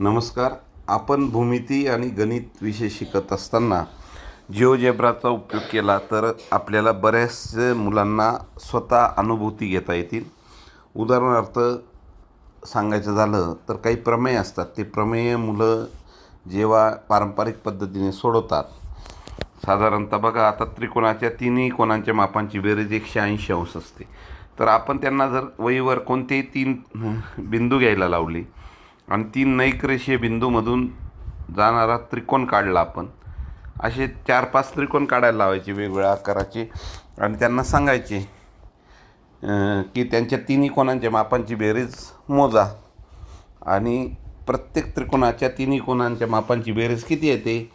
नमस्कार. आपण भूमिती आणि गणित विषय शिकत असताना जिओजेब्राचा उपयोग केला तर आपल्याला बऱ्याच मुलांना स्वतः अनुभूती घेता येतील. उदाहरणार्थ सांगायचं झालं तर काही प्रमेय असतात. ते प्रमेय मुलं जेव्हा पारंपरिक पद्धतीने सोडवतात साधारणतः बघा आता त्रिकोणाच्या तिन्ही कोणांच्या मापांची बेरीज एकशे ऐंशी अंश असते. तर आपण त्यांना जर वहीवर कोणतेही तीन बिंदू घ्यायला लावले आणि तीन नैकरेषीय बिंदूमधून जाणारा त्रिकोण काढला आपण. असे चार पाच त्रिकोण काढायला लावायचे वेगवेगळ्या आकाराचे आणि त्यांना सांगायचे की त्यांच्या तिन्ही कोणांच्या मापांची बेरीज मोजा आणि प्रत्येक त्रिकोणाच्या तिन्ही कोणांच्या मापांची बेरीज किती येते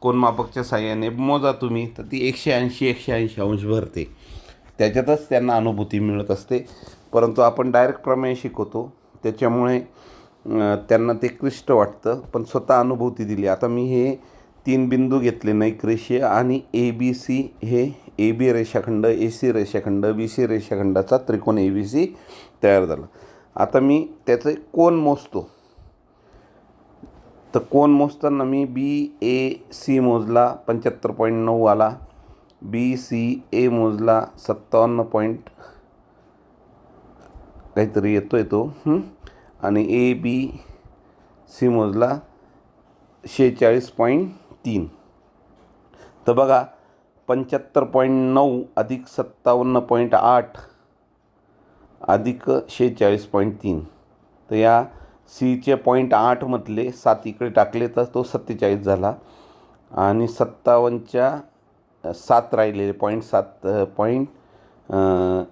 कोणमापकच्या साह्याने मोजा तुम्ही. तर ती एकशे ऐंशी एकशे ऐंशी अंश भरते. त्याच्यातच त्यांना अनुभूती मिळत असते. परंतु आपण डायरेक्ट प्रमेय शिकवतो. त्याच्यामुळे त्यांना ते क्लिष्ट वाटतं पण स्वतः अनुभूती दिली. आता मी हे तीन बिंदू घेतले नैकरेषीय आणि ए बी सी हे ए बी रेषाखंड ए सी रेषाखंड बी सी रेषाखंडाचा त्रिकोण ए बी सी तयार झाला. आता मी त्याचे कोण मोजतो. तर कोण मोजताना मी बी ए सी मोजला पंच्याहत्तर पॉईंट नऊ आला. बी सी ए मोजला सत्तावन्न पॉईंट काहीतरी येतो आहे तो. हं? आणि ए बी सी मोजला शेहेचाळीस पॉईंट तीन. तर बघा पंच्याहत्तर पॉईंट नऊ अधिक सत्तावन्न पॉईंट आठ अधिक शेहेचाळीस पॉईंट तीन. तर या सीचे पॉईंट आठमधले सात इकडे टाकले तर तो सत्तेचाळीस झाला. आणि सत्तावन्नच्या सात राहिलेले पॉईंट सात पॉईंट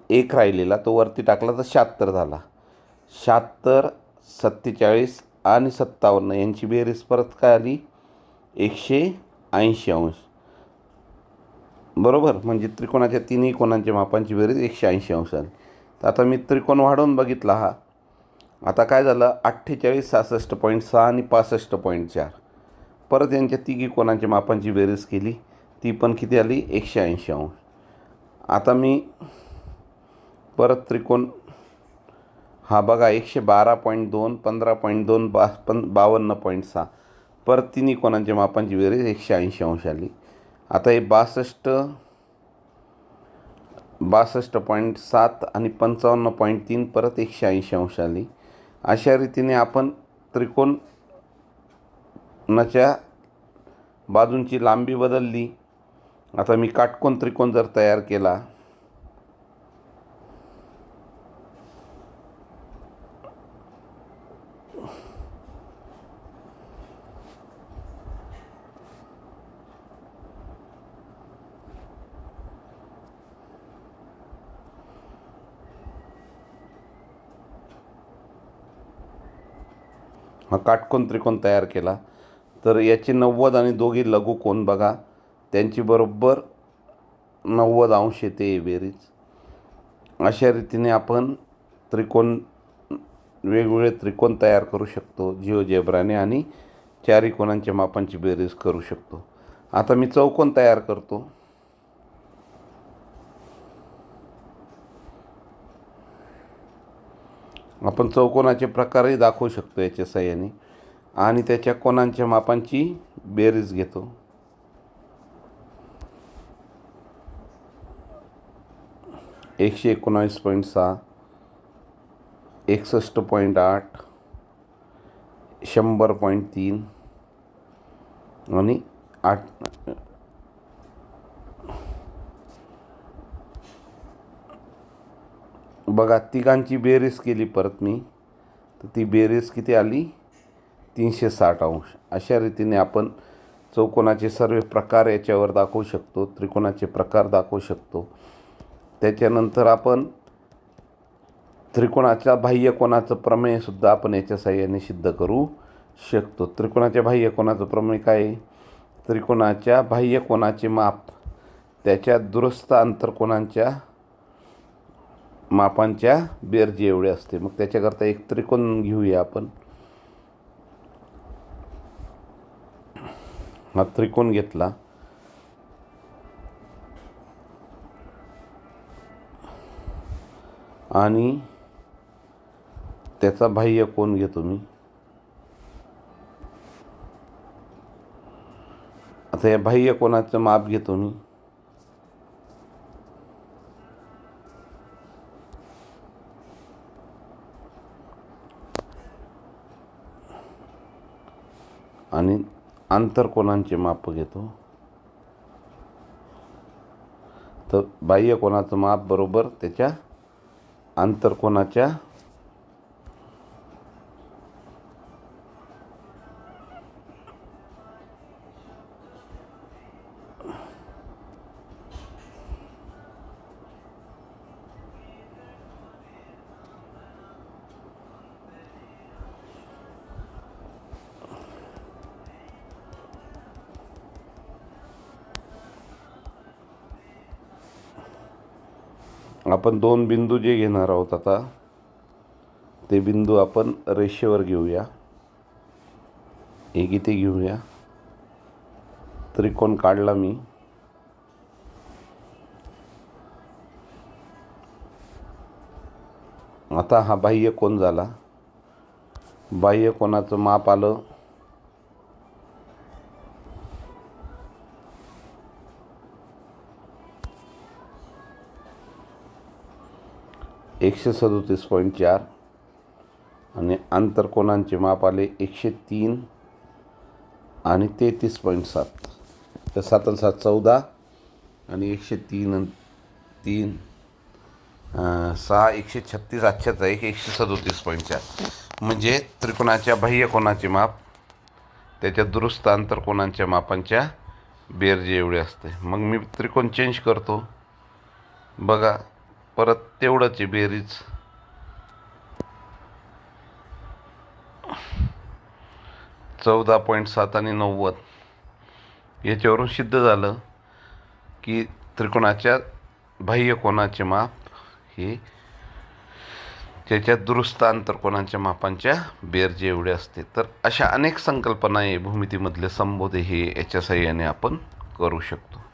एक राहिलेला तो वरती टाकला तर शहात्तर झाला. शहात्तर सत्तेचाळीस आणि सत्तावन्न यांची बेरीज परत काय आली? एकशे ऐंशी अंश. बरोबर? म्हणजे त्रिकोणाच्या तिन्ही कोणांच्या मापांची बेरीज एकशे ऐंशी अंश आली. तर आता मी त्रिकोण वाढवून बघितला हा. आता काय झालं? अठ्ठेचाळीस सहासष्ट पॉईंट सहा आणि पासष्ट पॉईंट चार. परत यांच्या तिघी कोणाच्या मापांची बेरीज केली. ती पण किती आली? एकशे ऐंशी अंश. आता मी परत त्रिकोण हा बघा एकशे बारा पॉईंट दोन पंधरा पॉईंट दोन बा पन बावन्न पॉईंट सहा. परत तिन्ही कोणांच्या मापांची बेरीज एकशे ऐंशी अंश आली. आता हे बासष्ट बासष्ट पॉईंट सात आणि पंचावन्न पॉईंट तीन परत एकशे ऐंशी अंश आली. अशा रीतीने आपण त्रिकोणाच्या बाजूंची लांबी बदलली. आता मी काटकोन त्रिकोण जर तयार केला हा काटकोन त्रिकोण तयार केला. तर याचे नव्वद आणि दोघी लघुकोन बघा? त्यांची बरोबर नव्वद अंश येते बेरीज अशा रीतीने आपण त्रिकोण वेगवेगळे त्रिकोण तयार करू शकतो जिओजेब्राने आणि चारी कोणांच्या मापांची बेरीज करू शकतो. आता मी चौकोन तयार करतो. आपण चौकोनाचे प्रकारही दाखवू शकतो याच्या साह्याने आणि त्याच्या कोणांच्या मापांची बेरीज घेतो. एकशे एकोणावीस पॉईंट सहा. एकसष्ट पॉईंट आठ शंभर पॉईंट तीन आणि आठ बघा तिघांची बेरीज केली परत मी. तर ती बेरीज किती आली? तीनशे साठ अंश. अशा रीतीने आपण चौकोनाचे सर्व प्रकार याच्यावर दाखवू शकतो त्रिकोणाचे प्रकार दाखवू शकतो. त्याच्यानंतर आपण त्रिकोणाच्या बाह्य कोणाचं प्रमेयसुद्धा आपण याच्या साह्याने सिद्ध करू शकतो. त्रिकोणाच्या बाह्य कोणाचं प्रमेय काय? आहे त्रिकोणाच्या बाह्य कोणाचे माप त्याच्या दुरुस्त अंतरकोणांच्या मापांच्या बेरजे एवढे असते. मग त्याच्याकरता एक त्रिकोण घेऊया आपण. हा त्रिकोण घेतला. आणि त्याचा बाह्य कोण घेतो मी? आता या बाह्य कोणाचं माप घेतो मी? आणि आंतरकोणांचे माप घेतो? तर बाह्य कोणाचं माप बरोबर त्याच्या आंतरकोणाच्या आपण दोन बिंदू जे घेणार आहोत आता ते बिंदू आपण रेषेवर घेऊया. एक इथे घेऊया. त्रिकोण काढला मी. आता हा बाह्य कोण झाला. बाह्य कोणाचं माप आलं. एकशे सदोतीस पॉईंट चार आणि आंतरकोनांचे माप आले एकशे तीन आणि तेहतीस पॉईंट सात. तर सात आणि सात चौदा आणि एकशे तीन तीन सहा एकशे छत्तीस आजच्याच आहे एकशे सदोतीस पॉईंट चार. म्हणजे त्रिकोणाच्या बाह्यकोणाचे माप त्याच्या दुरुस्त आंतरकोनांच्या मापांच्या बेरजे एवढे असते. मग मी त्रिकोण चेंज करतो. बघा परत तेवढंच बेरीज. चौदा पॉईंट सात आणि नव्वद. याच्यावरून सिद्ध झालं की त्रिकोणाच्या बाह्य कोणाचे माप हे त्याच्या दुरुस्त आंतरकोनांच्या मापांच्या बेरजे एवढे असते. तर अशा अनेक संकल्पना आहे. भूमितीमधले संबोध हे याच्या सहाय्याने आपण करू शकतो.